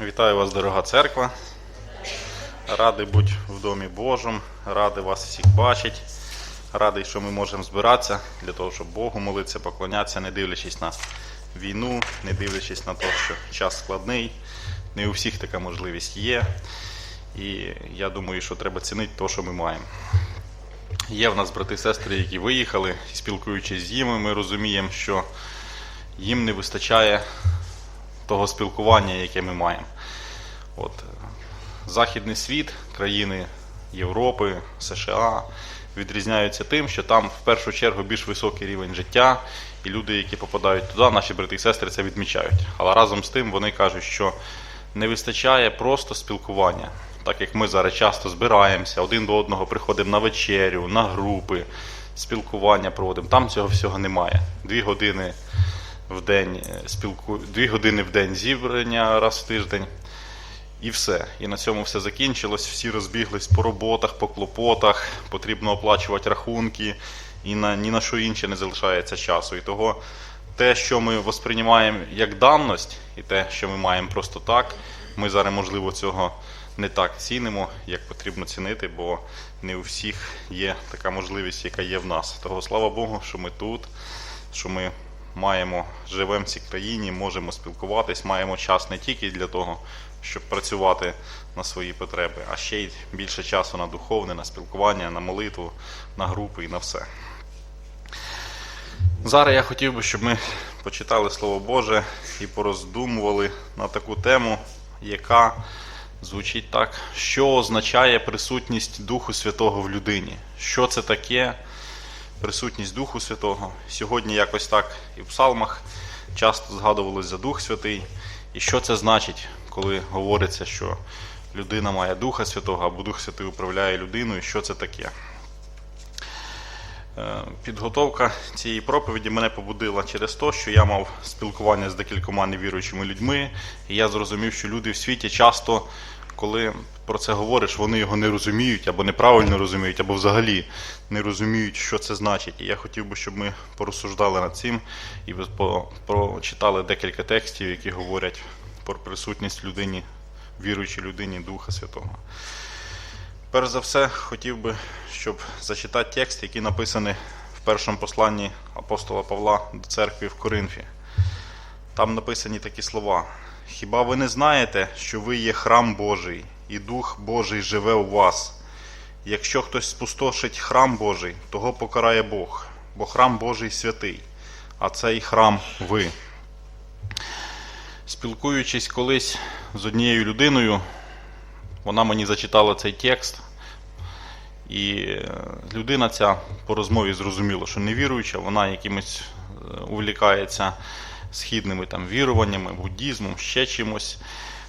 Вітаю вас, дорога церква. Радий бути в Домі Божому, радий вас всіх бачити. Радий, що ми можемо збиратися для того, щоб Богу молитися, поклонятися, не дивлячись на війну, не дивлячись на те, що час складний. Не у всіх така можливість є. І я думаю, що треба цінити те, що ми маємо. Є в нас брати і сестри, які виїхали, і спілкуючись з ними, ми розуміємо, що їм не вистачає того спілкування, яке ми маємо. От, е, Західний світ, країни Європи, США відрізняються тим, що там в першу чергу більш високий рівень життя, і люди, які попадають туди, наші брати і сестри це відмічають. Але разом з тим вони кажуть, що не вистачає просто спілкування. Так як ми зараз часто збираємося, один до одного приходимо на вечерю, на групи, спілкування проводимо. Там цього всього немає. Дві години в день е, спілку... дві години в день зібрання раз в тиждень. І все. І на цьому все закінчилось. Всі розбіглись по роботах, по клопотах, потрібно оплачувати рахунки, і на ні на що інше не залишається часу. І того те, що ми восприймаємо як данність, і те, що ми маємо просто так, ми зараз, можливо, цього не так цінимо, як потрібно цінити, бо не у всіх є така можливість, яка є в нас. Того слава Богу, що ми тут, що ми маємо, живемо в цій країні, можемо спілкуватись, маємо час не тільки для того, щоб працювати на свої потреби, а ще й більше часу на духовне, на спілкування, на молитву, на групи і на все. Зараз я хотів би, щоб ми почитали Слово Боже і пороздумували на таку тему, яка звучить так, що означає присутність Духу Святого в людині. Що це таке присутність Духу Святого? Сьогодні якось так і в псалмах часто згадувалось за Дух Святий. І що це значить, коли говориться, що людина має Духа Святого або Дух Святий управляє людиною, що це таке? Е, Підготовка цієї проповіді мене побудила через те, що я мав спілкування з декількома невіруючими людьми, і я зрозумів, що люди в світі часто, коли про це говориш, вони його не розуміють, або неправильно розуміють, або взагалі не розуміють, що це значить. І я хотів би, щоб ми порозсуждали над цим і прочитали декілька текстів, які говорять про присутність людині, віруючій людині Духа Святого. Перш за все, хотів би, щоб зачитати текст, який написаний в першому посланні апостола Павла до церкви в Коринфі. Там написані такі слова: Хіба ви не знаєте, що ви є храм Божий, і Дух Божий живе у вас? Якщо хтось спустошить храм Божий, того покарає Бог, бо храм Божий святий, а цей храм ви. Спілкуючись колись з однією людиною, вона мені зачитала цей текст, і е, людина ця по розмові зрозуміла, що не віруюча, вона якимось е, увлікається східними там віруваннями, буддізмом, ще чимось.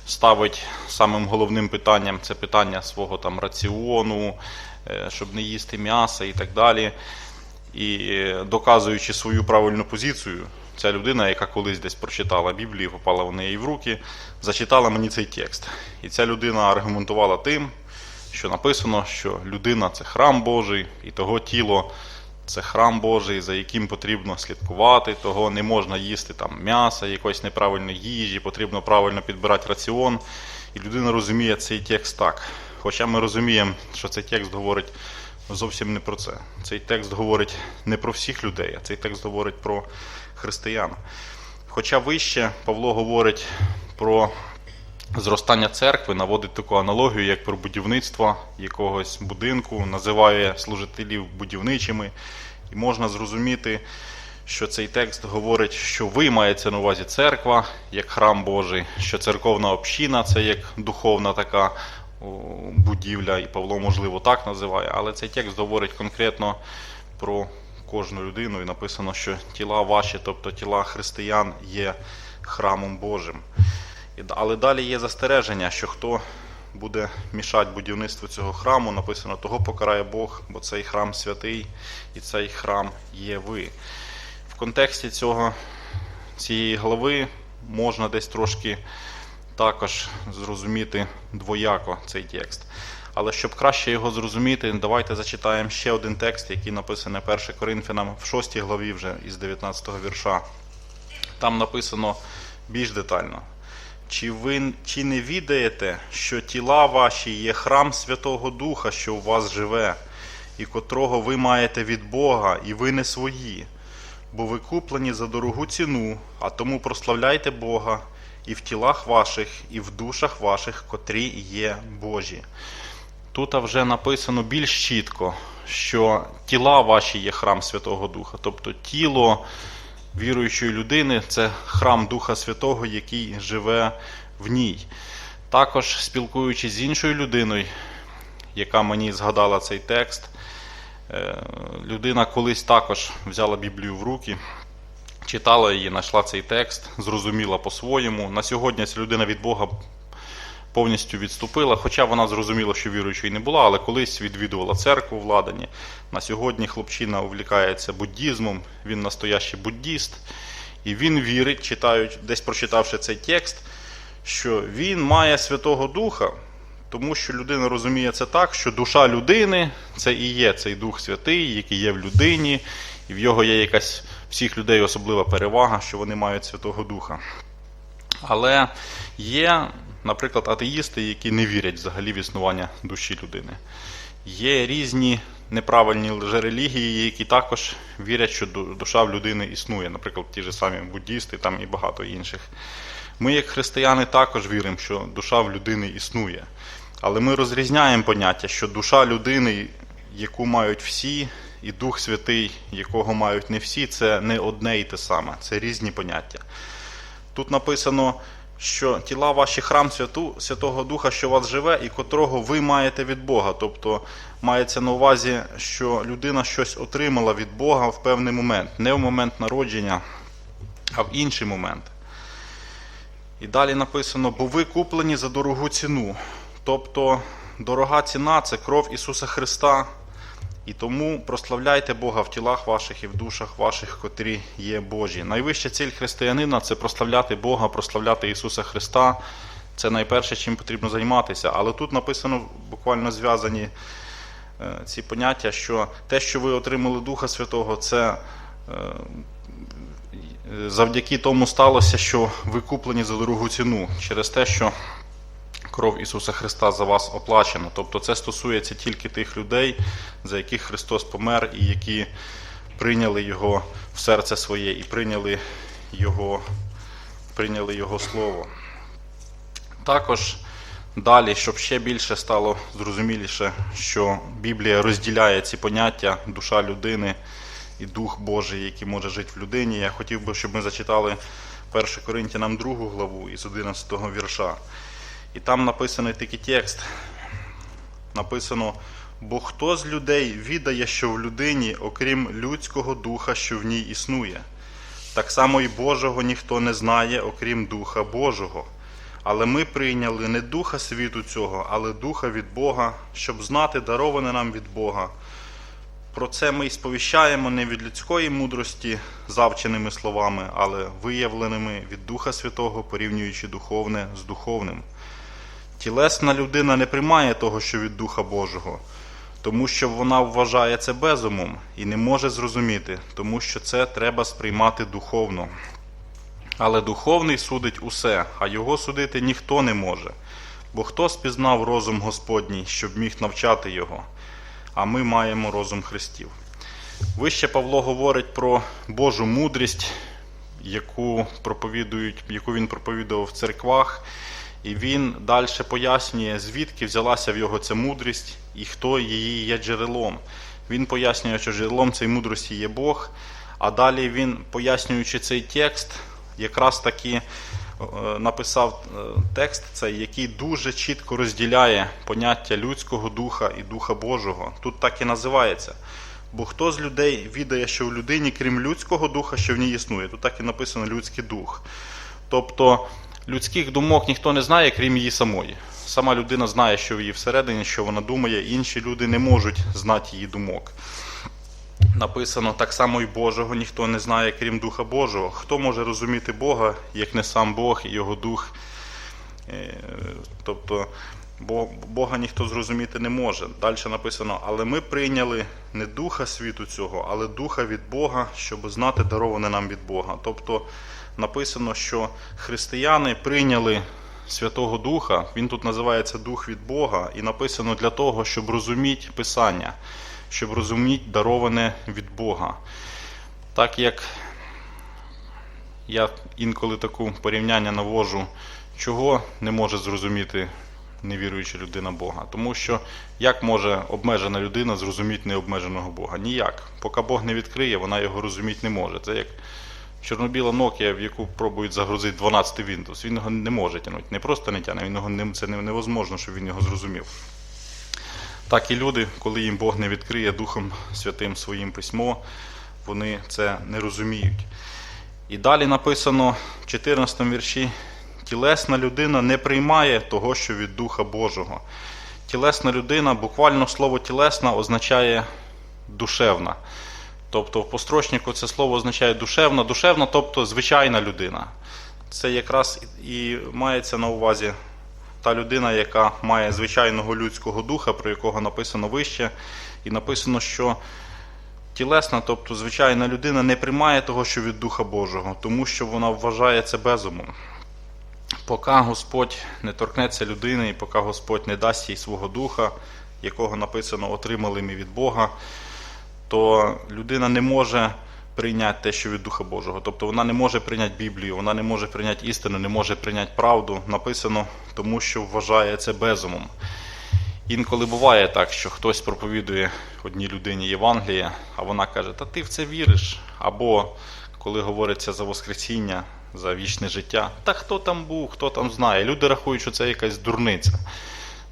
Ставить самим головним питанням це питання свого там раціону, е, щоб не їсти м'яса і так далі. І е, доказуючи свою правильну позицію, ця людина, яка колись десь прочитала Біблію, попала в неї в руки, зачитала мені цей текст. І ця людина аргументувала тим, що написано, що людина це храм Божий, і того тіло це храм Божий, за яким потрібно слідкувати, того не можна їсти там м'яса, якоїсь неправильної їжі, потрібно правильно підбирати раціон. І людина розуміє цей текст так. Хоча ми розуміємо, що цей текст говорить зовсім не про це. Цей текст говорить не про всіх людей, а цей текст говорить про християн. Хоча вище Павло говорить про зростання церкви, наводить таку аналогію, як про будівництво якогось будинку, називає служителів будівничими, і можна зрозуміти, що цей текст говорить, що ви маєте на увазі церква як храм Божий, що церковна община це як духовна така будівля, і Павло, можливо, так називає, але цей текст говорить конкретно про кожну людину, і написано, що тіла ваші, тобто тіла християн, є храмом Божим. Але далі є застереження, що хто буде мішати будівництву цього храму, написано, того покарає Бог, бо цей храм святий і цей храм є ви. В контексті цього, цієї глави можна десь трошки також зрозуміти двояко цей текст. Але щоб краще його зрозуміти, давайте зачитаємо ще один текст, який написаний 1 Коринфянам в 6 главі вже із 19 вірша. Там написано більш детально. Чи ви чи не відаєте, що тіла ваші є храм Святого Духа, що у вас живе, і котрого ви маєте від Бога, і ви не свої, бо ви куплені за дорогу ціну, а тому прославляйте Бога і в тілах ваших, і в душах ваших, котрі є Божі. Тут вже написано більш чітко, що тіла ваші є храм Святого Духа, тобто тіло віруючої людини це храм Духа Святого, який живе в ній. Також спілкуючись з іншою людиною, яка мені згадала цей текст, е, людина колись також взяла Біблію в руки, читала її, знайшла цей текст, зрозуміла по-своєму. На сьогодні ця людина від Бога повністю відступила, хоча вона зрозуміла, що віруючою не була, але колись відвідувала церкву в Ладані. На сьогодні хлопчина увлікається буддізмом, він настоящий буддіст, і він вірить, читають, десь прочитавши цей текст, що він має Святого Духа, тому що людина розуміє це так, що душа людини це і є цей Дух Святий, який є в людині, і в його є якась всіх людей особлива перевага, що вони мають Святого Духа. Але є, наприклад, атеїсти, які не вірять взагалі в існування душі людини. Є різні неправильні лжерелігії, які також вірять, що душа в людини існує, наприклад, ті ж самі буддісти там і багато інших. Ми, як християни, також віримо, що душа в людини існує. Але ми розрізняємо поняття, що душа людини, яку мають всі, і Дух Святий, якого мають не всі, це не одне і те саме, це різні поняття. Тут написано, що тіла ваші храм Святу, Святого Духа, що у вас живе, і котрого ви маєте від Бога. Тобто мається на увазі, що людина щось отримала від Бога в певний момент, не в момент народження, а в інший момент. І далі написано, бо ви куплені за дорогу ціну. Тобто дорога ціна це кров Ісуса Христа. І тому прославляйте Бога в тілах ваших і в душах ваших, котрі є Божі. Найвища ціль християнина це прославляти Бога, прославляти Ісуса Христа. Це найперше, чим потрібно займатися. Але тут написано буквально зв'язані е, ці поняття, що те, що ви отримали Духа Святого, це е, завдяки тому сталося, що ви куплені за дорогу ціну через те, що кров Ісуса Христа за вас оплачена. Тобто це стосується тільки тих людей, за яких Христос помер і які прийняли Його в серце своє і прийняли Його, прийняли Його Слово. Також далі, щоб ще більше стало зрозуміліше, що Біблія розділяє ці поняття душа людини і Дух Божий, який може жити в людині. Я хотів би, щоб ми зачитали 1 Коринтянам 2 главу із 11 вірша. І там написаний такий текст. Написано: бо хто з людей відає, що в людині, окрім людського духа, що в ній існує, так само і Божого ніхто не знає, окрім Духа Божого. Але ми прийняли не духа світу цього, але духа від Бога, щоб знати дароване нам від Бога. Про це ми і сповіщаємо не від людської мудрості, завченими словами, але виявленими від Духа Святого, порівнюючи духовне з духовним. Тілесна людина не приймає того, що від Духа Божого, тому що вона вважає це безумом і не може зрозуміти, тому що це треба сприймати духовно. Але духовний судить усе, а його судити ніхто не може. Бо хто спізнав розум Господній, щоб міг навчати його, а ми маємо розум Христів. Вище Павло говорить про Божу мудрість, яку, проповідують, яку він проповідував в церквах, і він далі пояснює, звідки взялася в його ця мудрість і хто її є джерелом. Він пояснює, що джерелом цієї мудрості є Бог, а далі він, пояснюючи цей текст, якраз таки е, написав е, текст, цей, який дуже чітко розділяє поняття людського духа і духа Божого. Тут так і називається. Бо хто з людей відає, що в людині, крім людського духа, що в ній існує? Тут так і написано людський дух. Тобто людських думок ніхто не знає, крім її самої. Сама людина знає, що в її всередині, що вона думає, інші люди не можуть знати її думок. Написано так само і Божого ніхто не знає, крім Духа Божого. Хто може розуміти Бога, як не сам Бог і Його Дух? Е, Тобто Бога ніхто зрозуміти не може. Далі написано, але ми прийняли не духа світу цього, але духа від Бога, щоб знати дароване нам від Бога. Тобто написано, що християни прийняли Святого Духа, він тут називається Дух від Бога, і написано для того, щоб розуміти Писання, щоб розуміти дароване від Бога. Так як я інколи таку порівняння навожу, чого не може зрозуміти невіруюча людина Бога. Тому що як може обмежена людина зрозуміти необмеженого Бога? Ніяк. Поки Бог не відкриє, вона його розуміти не може. Це як чорнобіла Nokia, в яку пробують загрузити 12 Windows. Він його не може тягнути. Не просто не тягне, він його не, це невозможно, щоб він його зрозумів. Так і люди, коли їм Бог не відкриє Духом Святим своїм письмо, вони це не розуміють. І далі написано в 14 вірші: тілесна людина не приймає того, що від Духа Божого. Тілесна людина, буквально слово тілесна означає душевна. Тобто в построчнику це слово означає душевна, душевна, тобто звичайна людина. Це якраз і мається на увазі та людина, яка має звичайного людського духа, про якого написано вище, і написано, що тілесна, тобто звичайна людина, не приймає того, що від Духа Божого, тому що вона вважає це безумом. Поки Господь не торкнеться людини, і поки Господь не дасть їй свого духа, якого написано отримали ми від Бога, то людина не може прийняти те, що від Духа Божого. Тобто вона не може прийняти Біблію, вона не може прийняти істину, не може прийняти правду. Написано, тому що вважає це безумом. Інколи буває так, що хтось проповідує одній людині Євангеліє, а вона каже, та ти в це віриш. Або коли говориться за Воскресіння, за вічне життя, та хто там був, хто там знає. Люди рахують, що це якась дурниця.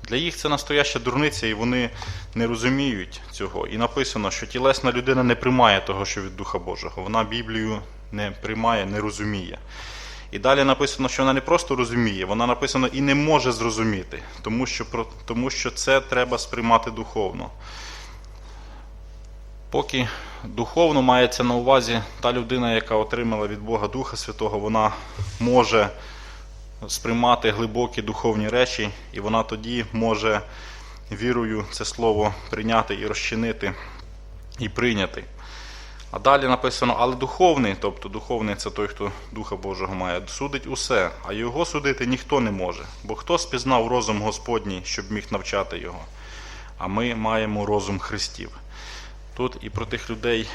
Для їх це настояща дурниця, і вони не розуміють цього. І написано, що тілесна людина не приймає того, що від Духа Божого. Вона Біблію не приймає, не розуміє. І далі написано, що вона не просто розуміє, вона написано і не може зрозуміти, тому що, тому що це треба сприймати духовно. Поки духовно мається на увазі та людина, яка отримала від Бога Духа Святого, вона може сприймати глибокі духовні речі, і вона тоді може вірою це слово прийняти і розчинити, і прийняти. А далі написано, але духовний, тобто духовний це той, хто Духа Божого має, судить усе, а його судити ніхто не може. Бо хто спізнав розум Господній, щоб міг навчати його? А ми маємо розум Христів. Тут і про тих людей,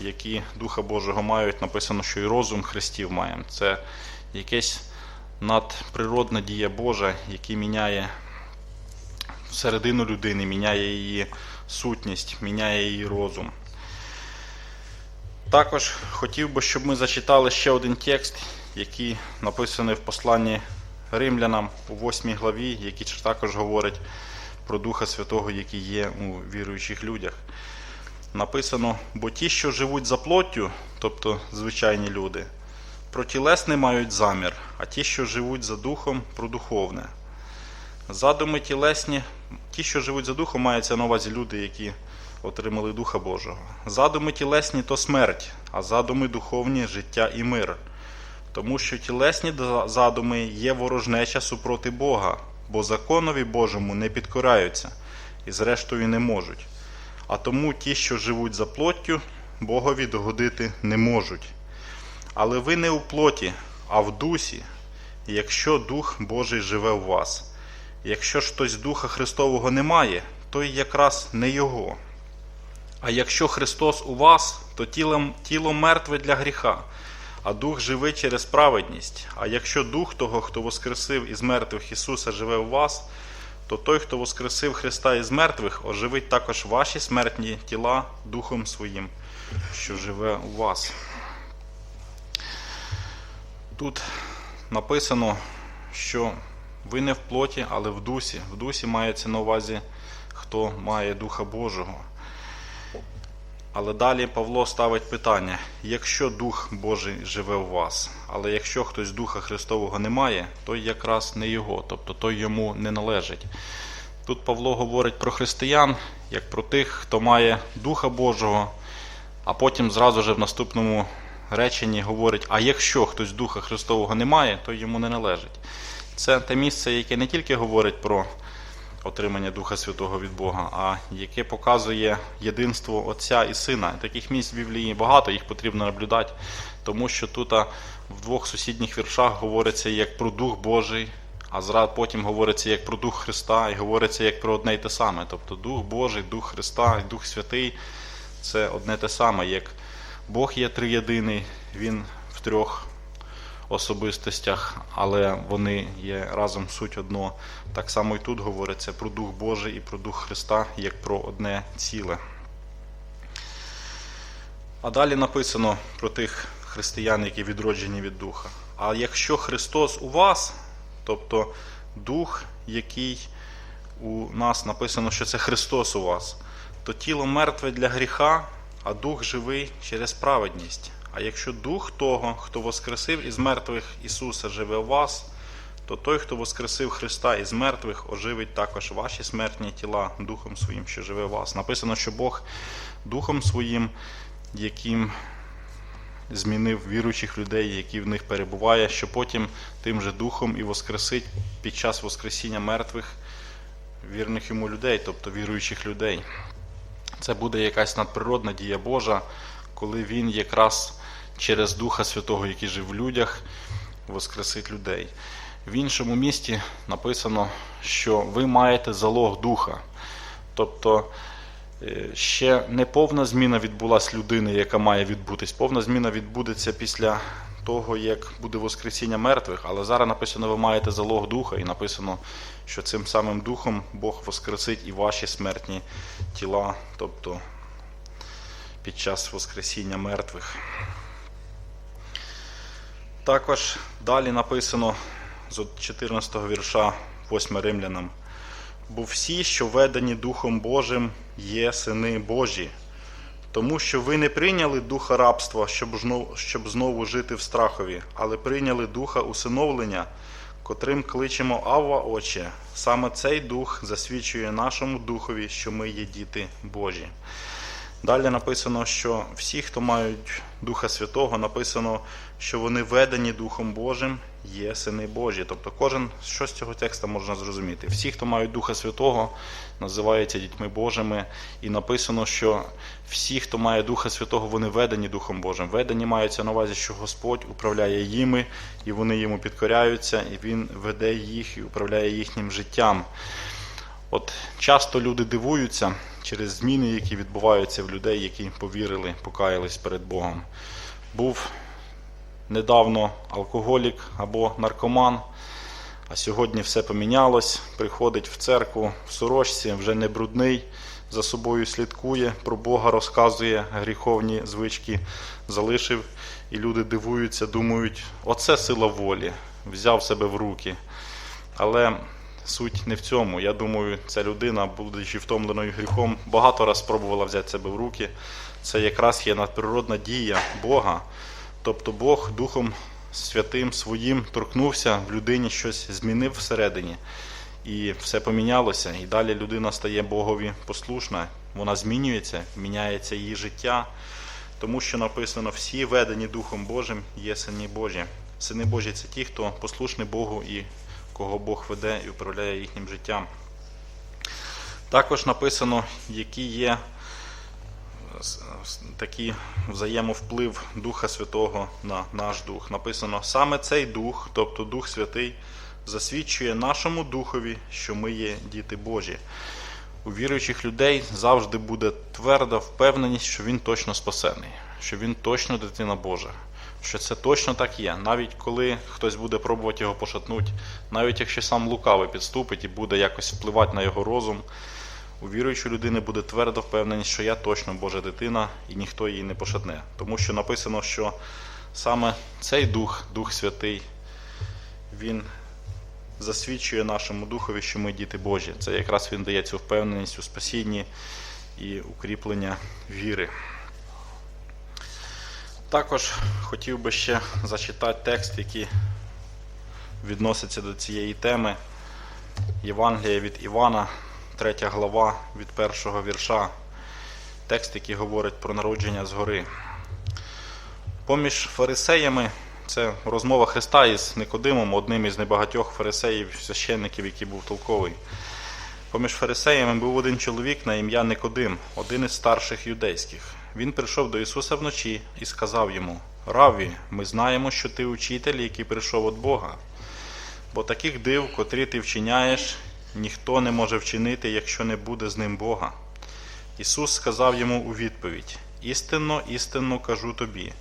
які Духа Божого мають, написано, що і розум Христів маємо. Це якесь надприродна дія Божа, який міняє всередину людини, міняє її сутність, міняє її розум. Також хотів би, щоб ми зачитали ще один текст, який написаний в посланні римлянам у 8 главі, який також говорить про Духа Святого, який є у віруючих людях. Написано: бо ті, що живуть за плоттю, тобто звичайні люди, про тілесне мають замір, а ті, що живуть за духом, про духовне. Задуми тілесні, ті, що живуть за духом, маються на увазі люди, які отримали Духа Божого. Задуми тілесні то смерть, а задуми духовні життя і мир. Тому що тілесні задуми є ворожнеча супроти Бога, бо законові Божому не підкораються і зрештою не можуть. А тому ті, що живуть за плоттю, Богові догодити не можуть. Але ви не у плоті, а в дусі, якщо Дух Божий живе в вас. Якщо ж хтось Духа Христового немає, то й якраз не Його. А якщо Христос у вас, то тіло, тіло мертве для гріха, а Дух живий через праведність. А якщо Дух того, хто воскресив із мертвих Ісуса, живе у вас, то той, хто воскресив Христа із мертвих, оживить також ваші смертні тіла Духом Своїм, що живе у вас. Тут написано, що ви не в плоті, але в дусі. В дусі мається на увазі, хто має Духа Божого. Але далі Павло ставить питання: якщо Дух Божий живе у вас, але якщо хтось Духа Христового не має, то якраз не його, тобто той йому не належить. Тут Павло говорить про християн, як про тих, хто має Духа Божого, а потім зразу же в наступному реченні говорить: а якщо хтось Духа Христового не має, то йому не належить. Це те місце, яке не тільки говорить про отримання Духа Святого від Бога, а яке показує єдинство Отця і Сина. Таких місць в Біблії багато, їх потрібно наблюдати, тому що тут в двох сусідніх віршах говориться як про Дух Божий, а зра потім говориться як про Дух Христа, і говориться як про одне й те саме. Тобто Дух Божий, Дух Христа і Дух Святий це одне те саме, як Бог є триєдиний, Він в трьох особистостях, але вони є разом суть одно. Так само і тут говориться про Дух Божий і про Дух Христа як про одне ціле. А далі написано про тих християн, які відроджені від Духа. А якщо Христос у вас, тобто Дух, який у нас написано, що це Христос у вас, то тіло мертве для гріха, а дух живий через праведність. А якщо дух того, хто воскресив із мертвих Ісуса, живе у вас, то той, хто воскресив Христа із мертвих, оживить також ваші смертні тіла Духом Своїм, що живе у вас. Написано, що Бог Духом Своїм, яким змінив віруючих людей, які в них перебуває, що потім тим же Духом і воскресить під час Воскресіння мертвих вірних йому людей, тобто віруючих людей. Це буде якась надприродна дія Божа, коли Він якраз через Духа Святого, який жив в людях, воскресить людей. В іншому місті написано, що ви маєте залог духа. Тобто е, ще не повна зміна відбулася людини, яка має відбутись. Повна зміна відбудеться після того, як буде Воскресіння мертвих, але зараз написано, ви маєте залог духа, і написано, що цим самим духом Бог воскресить і ваші смертні тіла, тобто під час Воскресіння мертвих. Також далі написано з 14 вірша 8 римлянам. Бо всі, що ведені Духом Божим, є сини Божі. Тому що ви не прийняли духа рабства, щоб знов- щоб знову жити в страхові, але прийняли духа усиновлення, котрим кличемо Авва Отче. Саме цей дух засвідчує нашому духові, що ми є діти Божі. Далі написано, що всі, хто мають Духа Святого, написано, що вони ведені Духом Божим, є сини Божі. Тобто кожен, що з цього текста можна зрозуміти. Всі, хто мають Духа Святого, називаються дітьми Божими. І написано, що всі, хто має Духа Святого, вони ведені Духом Божим. Ведені маються на увазі, що Господь управляє їми, і вони йому підкоряються, і Він веде їх і управляє їхнім життям. От часто люди дивуються через зміни, які відбуваються в людей, які повірили, покаялись перед Богом. Був недавно алкоголік або наркоман, а сьогодні все помінялось. Приходить в церкву в сорочці, вже не брудний, за собою слідкує, про Бога розказує, гріховні звички залишив, і люди дивуються, думають, оце сила волі, взяв себе в руки. Але суть не в цьому. Я думаю, ця людина, будучи втомленою гріхом, багато раз спробувала взяти себе в руки. Це якраз є надприродна дія Бога. Тобто Бог Духом Святим своїм торкнувся в людині, щось змінив всередині, і все помінялося. І далі людина стає Богові послушна, вона змінюється, міняється її життя, тому що написано: всі ведені Духом Божим є сини Божі. Сини Божі це ті, хто послушний Богу і кого Бог веде і управляє їхнім життям. Також написано, які є такий взаємовплив Духа Святого на наш дух. Написано, саме цей Дух, тобто Дух Святий, засвідчує нашому Духові, що ми є діти Божі. У віруючих людей завжди буде тверда впевненість, що він точно спасений, що він точно дитина Божа, що це точно так є. Навіть коли хтось буде пробувати його пошатнути, навіть якщо сам лукавий підступить і буде якось впливати на його розум, у віруючої людини буде тверда впевненість, що я точно Божа дитина і ніхто її не пошатне. Тому що написано, що саме цей Дух, Дух Святий, він засвідчує нашому духові, що ми діти Божі. Це якраз він дає цю впевненість у спасінні і укріплення віри. Також хотів би ще зачитати текст, який відноситься до цієї теми. Євангелія від Івана, 3 глава від першого вірша. Текст, який говорить про народження згори. Поміж фарисеями це розмова Христа із Никодимом, одним із небагатьох фарисеїв, священників, який був толковий. Поміж фарисеями був один чоловік на ім'я Никодим, один із старших юдейських. Він прийшов до Ісуса вночі і сказав йому: Раві, ми знаємо, що ти учитель, який прийшов від Бога. Бо таких див, котрі ти вчиняєш, ніхто не може вчинити, якщо не буде з ним Бога. Ісус сказав йому у відповідь: Істинно, істинно кажу тобі: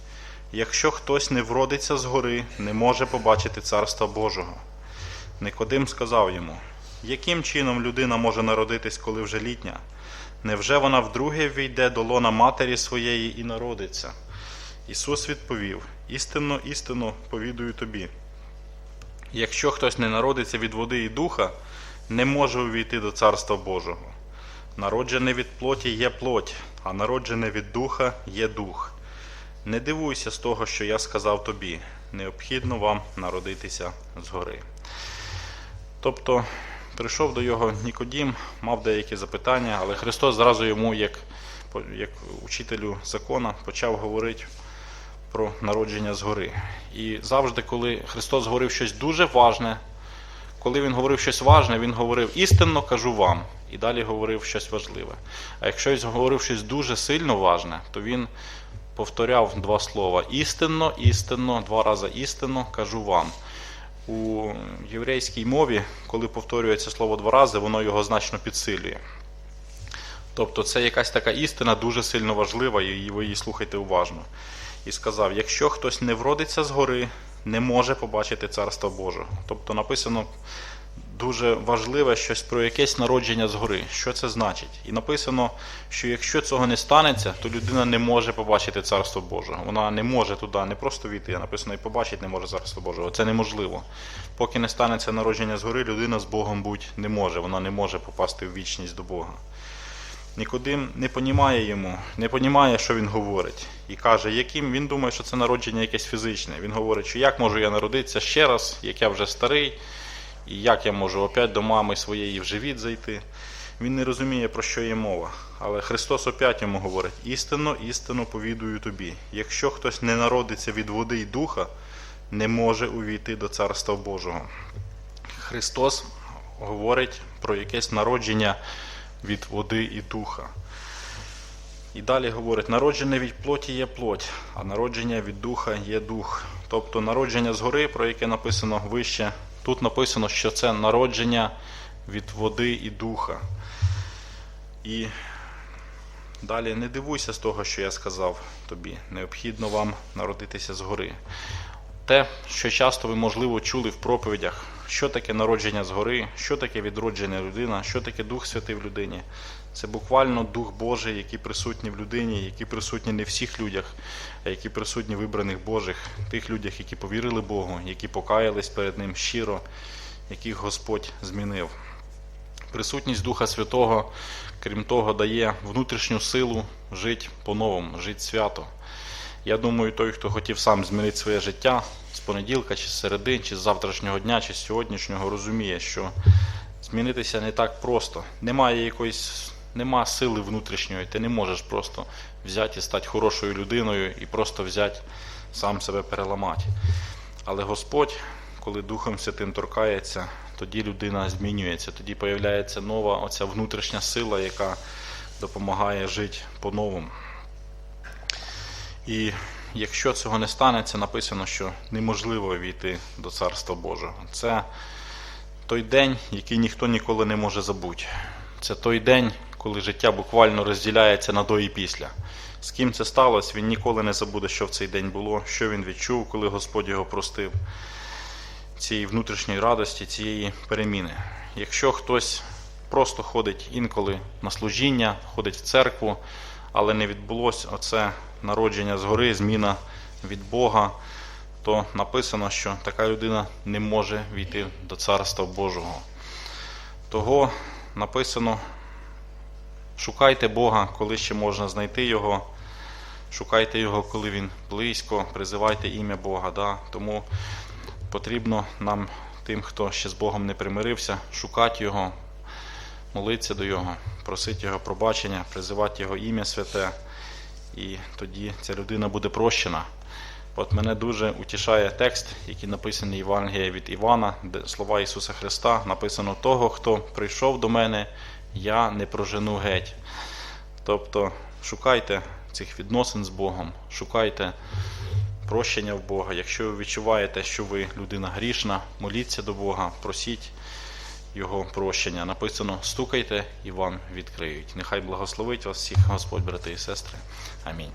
якщо хтось не вродиться згори, не може побачити Царства Божого. Никодим сказав йому: яким чином людина може народитись, коли вже літня? Невже вона вдруге війде до лона матері своєї і народиться? Ісус відповів: Істинно, істинно повідую тобі. Якщо хтось не народиться від води і духа, не може увійти до Царства Божого. Народжене від плоті є плоть, а народжене від духа є дух. Не дивуйся з того, що я сказав тобі. Необхідно вам народитися згори. Тобто прийшов до його Нікодім, мав деякі запитання, але Христос зразу йому, як, як учителю закона, почав говорити про народження згори. І завжди, коли Христос говорив щось дуже важне, коли він говорив щось важне, він говорив істинно кажу вам. І далі говорив щось важливе. А якщо він говорив щось дуже сильно важне, то він повторяв два слова: істинно, істинно, два рази істинно кажу вам. У єврейській мові, коли повторюється слово два рази, воно його значно підсилює. Тобто це якась така істина дуже сильно важлива, і ви її слухайте уважно. І сказав: якщо хтось не вродиться згори, не може побачити Царство Боже. Тобто написано дуже важливе щось про якесь народження згори. Що це значить? І написано, що якщо цього не станеться, то людина не може побачити Царство Боже. Вона не може туди не просто війти, а написано і побачити не може Царство Божого. Це неможливо. Поки не станеться народження згори, людина з Богом бути не може. Вона не може попасти в вічність до Бога. Нікодим не понімає йому, не понімає, що він говорить, і каже, яким він думає, що це народження якесь фізичне. Він говорить, що як можу я народитися ще раз, як я вже старий, і як я можу опять до мами своєї в живіт зайти. Він не розуміє, про що є мова. Але Христос опять йому говорить: істинно, істинно повідую тобі. Якщо хтось не народиться від води і духа, не може увійти до Царства Божого. Христос говорить про якесь народження від води і духа. І далі говорить, народжене від плоті є плоть, а народження від духа є дух. Тобто народження згори, про яке написано вище, тут написано, що це народження від води і духа. І далі не дивуйся з того, що я сказав тобі. Необхідно вам народитися згори. Те, що часто ви, можливо, чули в проповідях, що таке народження згори, що таке відроджена людина, що таке Дух Святий в людині. Це буквально Дух Божий, який присутній в людині, який присутній не всіх людях, а який присутній в вибраних Божих, тих людях, які повірили Богу, які покаялись перед Ним щиро, яких Господь змінив. Присутність Духа Святого, крім того, дає внутрішню силу жити по-новому, жити свято. Я думаю, той, хто хотів сам змінити своє життя з понеділка, чи з середи, чи з завтрашнього дня, чи з сьогоднішнього, розуміє, що змінитися не так просто. Немає якоїсь, нема сили внутрішньої. Ти не можеш просто взяти і стати хорошою людиною і просто взяти сам себе переламати. Але Господь, коли Духом Святим торкається, тоді людина змінюється, тоді появляється нова оця внутрішня сила, яка допомагає жити по-новому. І якщо цього не станеться, написано, що неможливо війти до Царства Божого. Це той день, який ніхто ніколи не може забути. Це той день, коли життя буквально розділяється на до і після. З ким це сталося, він ніколи не забуде, що в цей день було, що він відчув, коли Господь його простив, цієї внутрішньої радості, цієї переміни. Якщо хтось просто ходить інколи на служіння, ходить в церкву, але не відбулося оце народження згори, зміна від Бога, то написано, що така людина не може війти до Царства Божого. Того написано: шукайте Бога, коли ще можна знайти Його. Шукайте Його, коли Він близько, призивайте ім'я Бога. Да? Тому потрібно нам, тим, хто ще з Богом не примирився, шукати Його, молитися до Його, просити Його пробачення, призивати Його ім'я святе, і тоді ця людина буде прощена. От мене дуже утішає текст, який написаний в Євангелії від Івана, де слова Ісуса Христа написано того, хто прийшов до мене, я не прожену геть. Тобто шукайте цих відносин з Богом, шукайте прощення в Бога. Якщо ви відчуваєте, що ви людина грішна, моліться до Бога, просіть Його прощення. Написано: стукайте і вам відкриють. Нехай благословить вас всіх Господь, брати і сестри. Амінь.